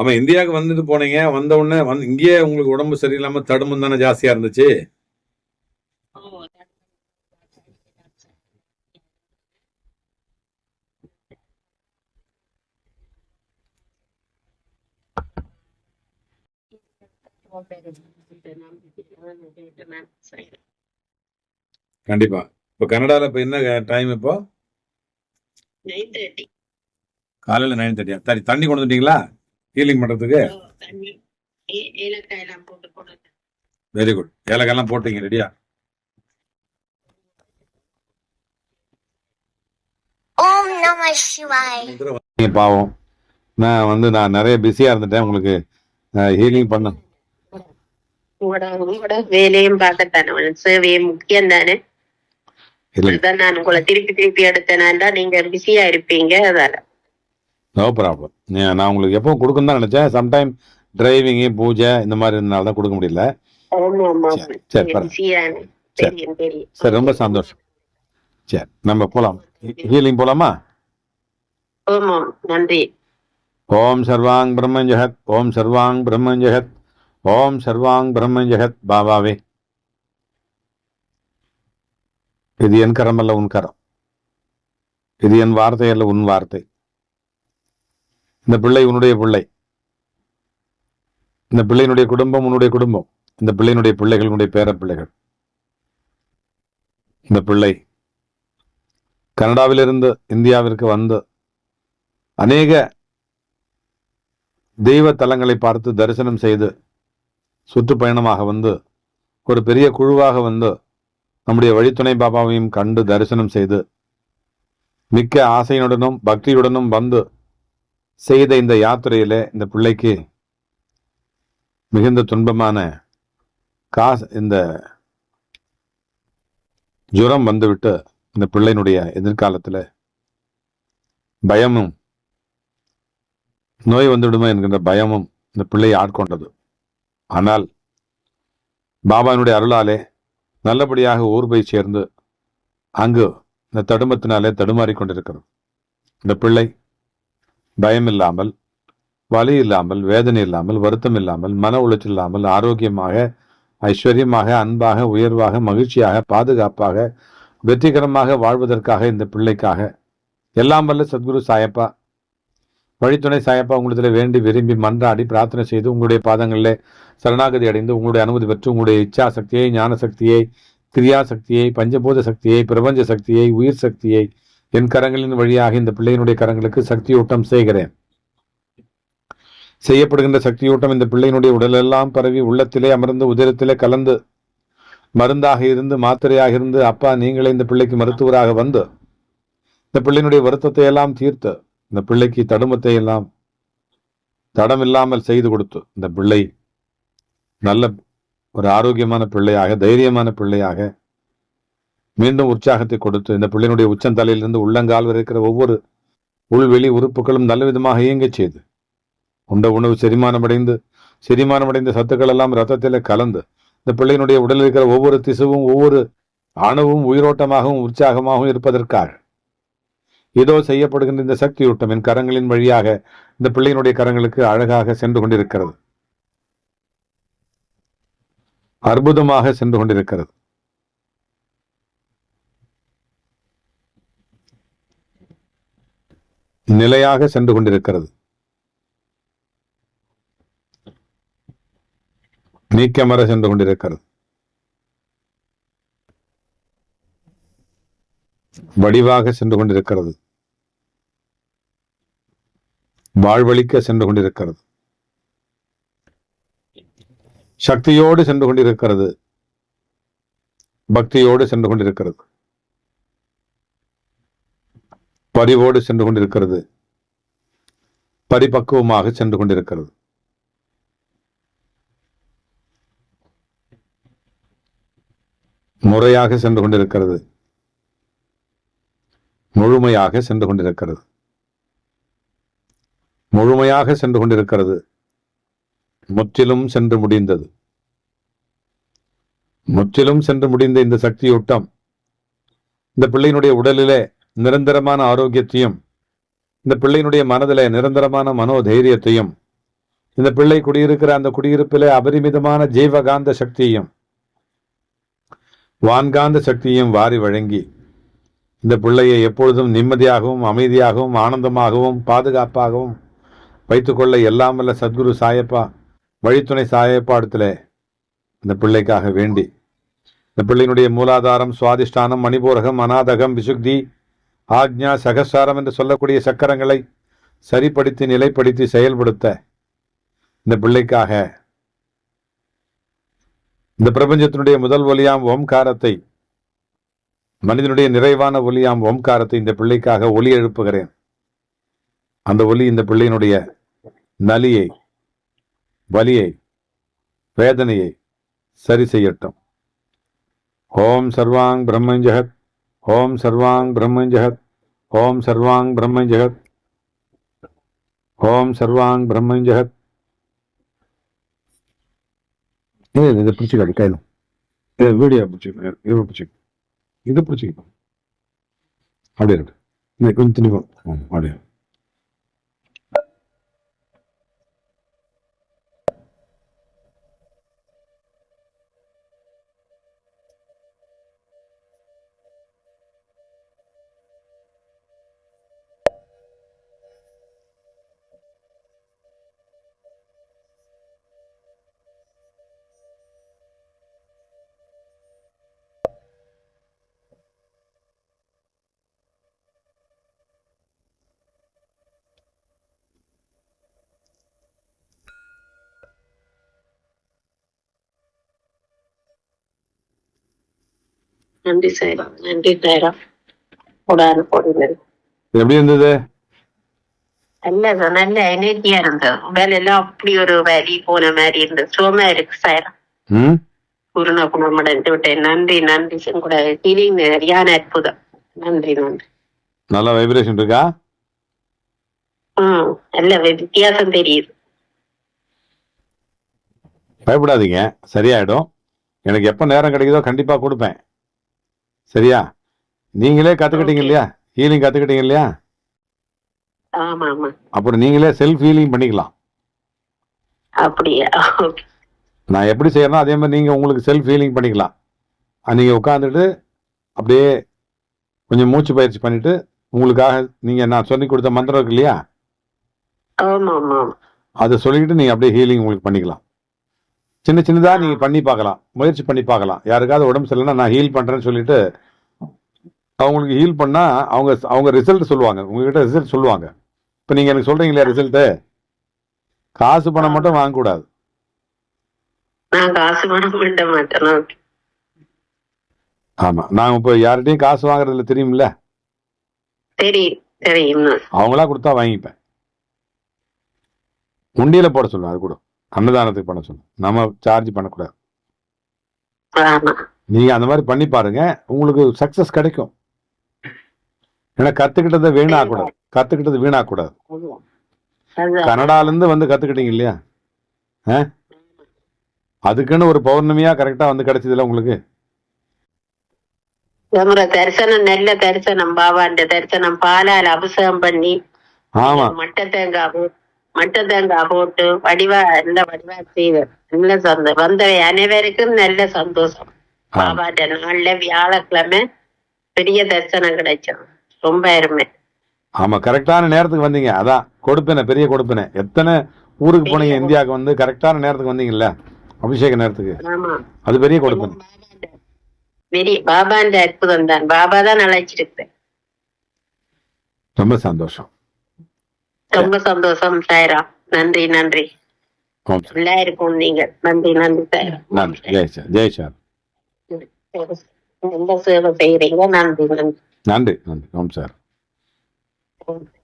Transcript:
ஆமா இந்தியாவுக்கு வந்துட்டு போனீங்க வந்த உடனே வந்து இங்கேயே உங்களுக்கு உடம்பு சரியில்லாம தடுமம் தானே ஜாஸ்தியா இருந்துச்சு? கண்டிப்பா. இப்ப கனடால இப்ப என்ன டைம் இப்போ? காலையில நைன் தேர்ட்டியா? சரி தண்ணி கொண்டு வந்துட்டீங்களா? ஹீலிங் பண்றதுக்கு? தண்ணி. ஏ- ஏலக்காய் எல்லாம் வெரி குட் போட்டீங்க ரெடியா. பாவம். நான் வந்து நான் நிறைய பிஸியா இருந்துட்டேன் உங்களுக்கு. ஹீலிங் பண்ண உங்களோட வேலையும் பார்க்கத்தானே. சேவையும் முக்கியம் தானே நான் உங்களை திருப்பி திருப்பி எடுத்தேனாண்டா நீங்க பிஸியா இருப்பீங்க அதால. நோ ப்ராப்ளம் நான் உங்களுக்கு எப்போ கொடுக்கணும் தான் நினைச்சேன். சம்டைம் டிரைவிங்கு பூஜை இந்த மாதிரி இருந்தனால தான் கொடுக்க முடியல. சரி, சரி, சரி. ரொம்ப சந்தோஷம். சரி நம்ம போலாம். ஹீலிங் போலாமா? நன்றி. ஓம் சர்வாங் பிரம்ம ஜெகத் ஓம் சர்வாங் பிரம்ம ஜெகத் ஓம் சர்வாங் பிரம்ம ஜெகத். பாபாவே இது என் கரம் அல்ல உன் கரம். இது என் வார்த்தை அல்ல உன் வார்த்தை. இந்த பிள்ளை உன்னுடைய பிள்ளை. இந்த பிள்ளையினுடைய குடும்பம் உன்னுடைய குடும்பம். இந்த பிள்ளையினுடைய பிள்ளைகள் உன்னுடைய பேர பிள்ளைகள் இந்த பிள்ளை கனடாவிலிருந்து இந்தியாவிற்கு வந்து அநேக தெய்வ தலங்களை பார்த்து தரிசனம் செய்து சுற்றுப்பயணமாக வந்து ஒரு பெரிய குழுவாக வந்து நம்முடைய வழித்துணை பாபாவையும் கண்டு தரிசனம் செய்து மிக்க ஆசையுடனும் பக்தியுடனும் வந்து செய்த இந்த யாத்திரையிலே இந்த பிள்ளைக்கு மிகுந்த துன்பமான காசு இந்த ஜுரம் வந்துவிட்டு இந்த பிள்ளையினுடைய எதிர்காலத்துல பயமும் நோய் வந்துவிடுமோ என்கின்ற பயமும் இந்த பிள்ளையை ஆட்கொண்டது. ஆனால் பாபாவினுடைய அருளாலே நல்லபடியாக ஊர் போய் சேர்ந்து அங்கு இந்த தடுமத்தினாலே தடுமாறிக் கொண்டிருக்கிறது. இந்த பிள்ளை பயம் இல்லாமல் வலி இல்லாமல் வேதனை இல்லாமல் வருத்தம் இல்லாமல் மன உளைச்சல் இல்லாமல் ஆரோக்கியமாக ஐஸ்வர்யமாக அன்பாக உயர்வாக மகிழ்ச்சியாக பாதுகாப்பாக வெற்றிகரமாக வாழ்வதற்காக இந்த பிள்ளைக்காக. எல்லாம் வல்ல சத்குரு சாயப்பா. வழித்துணை சாயப்பா உங்களிடத்தில் வேண்டி விரும்பி மன்றாடி பிரார்த்தனை செய்து உங்களுடைய பாதங்களில் சரணாகதி அடைந்து உங்களுடைய அனுமதி பெற்று உங்களுடைய இச்சா சக்தியை ஞான சக்தியை கிரியா சக்தியை பஞ்சபூத சக்தியை பிரபஞ்ச சக்தியை உயிர் சக்தியை என் கரங்களின் வழியாக இந்த பிள்ளையினுடைய கரங்களுக்கு சக்தியூட்டம் செய்கிறேன். செய்யப்படுகின்ற சக்தியூட்டம் இந்த பிள்ளையினுடைய உடலெல்லாம் பரவி உள்ளத்திலே அமர்ந்து உதிரத்திலே கலந்து மருந்தாக இருந்து மாத்திரையாக இருந்து அப்பா நீங்களே இந்த பிள்ளைக்கு மருத்துவராக வந்து இந்த பிள்ளையினுடைய வருத்தத்தை எல்லாம் தீர்த்து இந்த பிள்ளைக்கு தடுமத்தை எல்லாம் தடம் இல்லாமல் செய்து கொடுத்து இந்த பிள்ளை நல்ல ஒரு ஆரோக்கியமான பிள்ளையாக தைரியமான பிள்ளையாக மீண்டும் உற்சாகத்தை கொடுத்து இந்த பிள்ளையினுடைய உச்சந்தலையிலிருந்து உள்ளங்கால் வரை இருக்கிற ஒவ்வொரு உள்வெளி உறுப்புகளும் நல்ல விதமாக இயங்கச் செய்து உண்ட உணவு செரிமானமடைந்து செரிமானமடைந்த சத்துக்கள் எல்லாம் ரத்தத்தில் கலந்து இந்த பிள்ளையினுடைய உடலில் இருக்கிற ஒவ்வொரு திசுவும் ஒவ்வொரு அணுவும் உயிரோட்டமாகவும் உற்சாகமாகவும் இருப்பதற்காக ஏதோ செய்யப்படுகின்ற இந்த சக்தியூட்டம் என் கரங்களின் வழியாக இந்த பிள்ளையினுடைய கரங்களுக்கு அழகாக சென்று கொண்டிருக்கிறது. அற்புதமாக சென்று கொண்டிருக்கிறது. நிலையாக சென்று கொண்டிருக்கிறது. நீக்கமர சென்று கொண்டிருக்கிறது. வடிவாக சென்று கொண்டிருக்கிறது. வாழ்வழிக்க சென்று கொண்டிருக்கிறது. சக்தியோடு சென்று கொண்டிருக்கிறது. பக்தியோடு சென்று கொண்டிருக்கிறது. பரிவோடு சென்று கொண்டிருக்கிறது. பரிபக்குவமாக சென்று கொண்டிருக்கிறது. முறையாக சென்று கொண்டிருக்கிறது. முழுமையாக சென்று கொண்டிருக்கிறது. முழுமையாக சென்று கொண்டிருக்கிறது. முற்றிலும் சென்று முடிந்தது. முற்றிலும் சென்று முடிந்த இந்த சக்தியூட்டம் இந்த பிள்ளையினுடைய உடலிலே நிரந்தரமான ஆரோக்கியத்தையும் இந்த பிள்ளையினுடைய மனதிலே நிரந்தரமான மனோதைரியத்தையும் இந்த பிள்ளை குடியிருக்கிற அந்த குடியிருப்பிலே அபரிமிதமான ஜீவகாந்த சக்தியையும் வான்காந்த சக்தியையும் வாரி வழங்கி இந்த பிள்ளையை எப்பொழுதும் நிம்மதியாகவும் அமைதியாகவும் ஆனந்தமாகவும் பாதுகாப்பாகவும் வைத்துக்கொள்ள எல்லாம் வல்ல சத்குரு சாயப்பா வழித்துணை சாயப்பாடத்தில் இந்த பிள்ளைக்காக வேண்டி இந்த பிள்ளையினுடைய மூலாதாரம் சுவாதிஷ்டானம் மணிபூரகம் அநாதகம் விசுக்தி ஆக்ஞா சகசாரம் என்று சொல்லக்கூடிய சக்கரங்களை சரிப்படுத்தி நிலைப்படுத்தி செயல்படுத்த இந்த பிள்ளைக்காக இந்த பிரபஞ்சத்தினுடைய முதல் ஒலியாம் ஓம்காரத்தை மனிதனுடைய நிறைவான ஒலியாம் ஓம்காரத்தை இந்த பிள்ளைக்காக ஒலி எழுப்புகிறேன். அந்த ஒலி இந்த பிள்ளையினுடைய நலியை வலியை வேதனையை சரி செய்யட்டும். ஓம் சர்வாங் பிரம்மஞ்சகத் ஓம் சர்வாங் பிரம்மஞ்சகத். ஓம் சர்வாங் பிரம்மன் ஜெகத். ஓம் சர்வாங் பிரம்மன் ஜெகத். இது இதை பிடிச்சிக்காது கையில். இது வீடியோ பிடிச்சிக்கணும் இது பிடிச்சிக்கணும் இது பிடிச்சிக்கணும் அப்படியே இருக்கு. கொஞ்சம் திணிக்கும் ம், அப்படியே. நன்றி சார் நன்றி சார் கூடாது போடுங்க இது எப்படி இருந்தது? நல்ல நல்ல எனர்ஜியா இருந்தது. உடல் எல்லாம் அப்படி ஒரு வலி போன மாதிரி இருந்தது. சுகமா இருக்கு சார் ம்? பூர்ண குணமடைந்து விட்டேன். நன்றி நன்றி. கூட ஃபீலிங் சரியான அற்புதம். நன்றி நன்றி. நல்லா வைப்ரேஷன் இருக்கா? ம் நல்ல வித்தியாசம் தெரியுது. பயப்படாதீங்க. சரியாயிடும். எனக்கு எப்போ நேரம் கிடைக்குதோ கண்டிப்பா கொடுப்பேன். சரியா? நீங்களே கத்துக்கிட்டீங்க. இல்லையா? ஹீலிங் கத்துக்கிட்டீங்க இல்லையா? அப்புறம் நீங்களே செல்ஃப் ஹீலிங் பண்ணிக்கலாம். நான் எப்படி செய்யறேனோ அதே மாதிரி நீங்க உங்களுக்கு செல்ஃப் ஹீலிங் பண்ணிக்கலாம். நீங்க உட்காந்துட்டு அப்படியே கொஞ்சம் மூச்சு பயிற்சி பண்ணிட்டு உங்களுக்காக நீங்க நான் சொல்லி கொடுத்த மந்திரம் இருக்கு இல்லையா? அதை சொல்லிக்கிட்டு நீங்க அப்படியே ஹீலிங் உங்களுக்கு பண்ணிக்கலாம். சின்ன சின்னதா நீங்க பண்ணி பார்க்கலாம். முயற்சி பண்ணி பார்க்கலாம். யாருக்காவது உடம்பு சரியில்லைன்னா நான் ஹீல் பண்றேன்னு சொல்லிட்டு அவங்களுக்கு ஹீல் பண்ணா அவங்க அவங்க ரிசல்ட் சொல்லுவாங்க. உங்ககிட்ட ரிசல்ட் சொல்லுவாங்க. இப்போ நீங்க எனக்கு சொல்றீங்களா ரிசல்ட்டு காசு பணம் மட்டும் வாங்கக்கூடாது. ஆமா. நான் இப்போ யார்கிட்டயும் காசு வாங்குறதுல சரி சரி இன்னும் அவங்களா கொடுத்தா வாங்கிப்பேன். உண்டியில போட சொல்லுவேன். அது கூட. அன்னதானத்துக்கு பண்ண சொன்ன நம்ம சார்ஜ் பண்ணக்கூடாது. நீங்க அந்த மாதிரி பண்ணி பாருங்க. உங்களுக்கு சக்சஸ் கிடைக்கும். ஏன்னா கத்துக்கிட்டதை வீணாக்கூடாது கத்துக்கிட்டது வீணாக்கூடாது கனடாலேருந்து வந்து கத்துக்கிட்டீங்க இல்லையா? அதுக்குன்னு ஒரு பௌர்ணமியா கரெக்டா வந்து கிடைச்சதுல உங்களுக்கு? தரிசனம் நெல்ல தரிசனம் பாவாண்ட தரிசனம் பாலால் அபிஷேகம் பண்ணி மட்டை தேங்காய் மட்டத்தேங்காய் போட்டு வடிவா நல்ல வடிவா செய்து நல்ல சந்தோஷம் வந்த அனைவருக்கும் நல்ல சந்தோஷம். பாபாட்ட நாள்ல வியாழக்கிழமை பெரிய தரிசனம் கிடைச்சோம் ரொம்ப அருமை. ஆமா கரெக்டான நேரத்துக்கு வந்தீங்க. அதான் கொடுப்பேனே பெரிய கொடுப்பேனே. எத்தனை ஊருக்கு போனீங்க? இந்தியாவுக்கு வந்து கரெக்டான நேரத்துக்கு வந்தீங்கல்ல? அபிஷேக நேரத்துக்கு. ஆமா. அது பெரிய கொடுப்பேன். பெரிய பாபாண்ட அற்புதம் தான் பாபா தான் அழைச்சிருக்கு ரொம்ப சந்தோஷம். ரொம்ப சந்தோஷம் சாய்ராம் நன்றி நன்றி. இருக்கும் நீங்க. நன்றி நன்றி நன்றி. ஜெய் சார் நல்ல சேவை செய்யறீங்க நன்றி நன்றி. நன்றி நன்றி. ஓம் சார். நன்றி